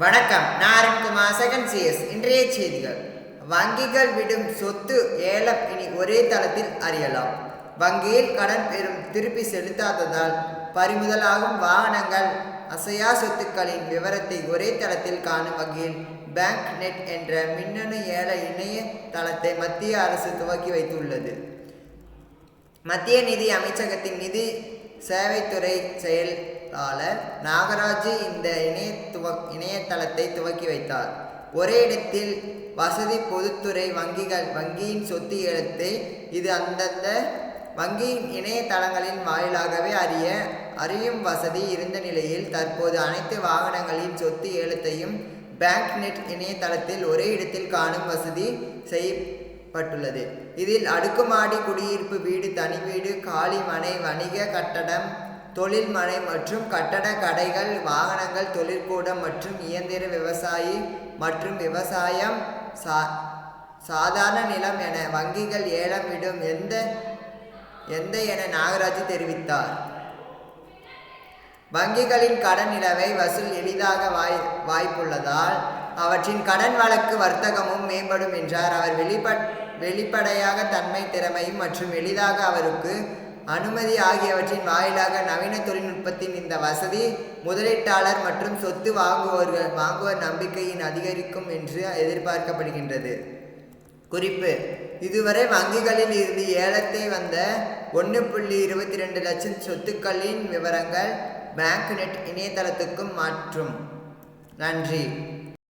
வணக்கம். நான் Arunkumar second CS இன்றைய செய்திகள். வங்கிகள் விடும் சொத்து ஏலம் இனி ஒரே தளத்தில் அறியலாம். வங்கியில் கடன் பெறும் திருப்பி செலுத்தாததால் பறிமுதலாகும் வாகனங்கள் அசையா சொத்துக்களின் விவரத்தை ஒரே தளத்தில் காணும் வகையில் பேங்க் நெட் என்ற மின்னணு ஏல இணைய தளத்தை மத்திய அரசு துவக்கி வைத்துள்ளது. மத்திய நிதி அமைச்சகத்தின் நிதி சேவைத்துறை செயலாளர் நாகராஜ் இந்த இணைய துவ இணையதளத்தை துவக்கி வைத்தார். ஒரே இடத்தில் வசதி பொதுத்துறை வங்கிகள் வங்கியின் சொத்து ஏலத்தை இது அந்தந்த வங்கியின் இணையதளங்களின் வாயிலாகவே அறிய அறியும் வசதி இருந்த நிலையில் தற்போது அனைத்து வாகனங்களின் சொத்து ஏலத்தையும் பேங்க் நெட் இணையதளத்தில் ஒரே இடத்தில் காணும் வசதி செய் பட்டுள்ளது இதில் அடுக்குமாடி குடியிருப்பு வீடு தனி வீடு காலி மனை வணிக கட்டடம் தொழில் மனை மற்றும் கட்டட கடைகள் வாகனங்கள் தொழிற்கூடம் மற்றும் இயந்திர விவசாயி மற்றும் விவசாயம் சா சாதாரண நிலம் என வங்கிகள் ஏலம் விடும் எந்த எந்த என நாகராஜ் தெரிவித்தார். வங்கிகளின் கடன் நிலவை வசூல் எளிதாக வாய் வாய்ப்புள்ளதால் அவற்றின் கடன் வழக்கு வர்த்தகமும் மேம்படும் என்றார். அவர் வெளிப்பட் வெளிப்படையாக தன்மை திறமையும் மற்றும் எளிதாக அவருக்கு அனுமதி ஆகியவற்றின் வாயிலாக நவீன தொழில்நுட்பத்தின் இந்த வசதி முதலீட்டாளர் மற்றும் சொத்து வாங்குவோர்கள் வாங்குவோர் நம்பிக்கையின் அதிகரிக்கும் என்று எதிர்பார்க்கப்படுகின்றது. குறிப்பு இதுவரை வங்கிகளில் இருந்து ஏலத்தை வந்த ஒன்று புள்ளி இருபத்தி ரெண்டு லட்சம் சொத்துக்களின் விவரங்கள் பேங்க் நெட் இணையதளத்துக்கும் மாற்றும். நன்றி.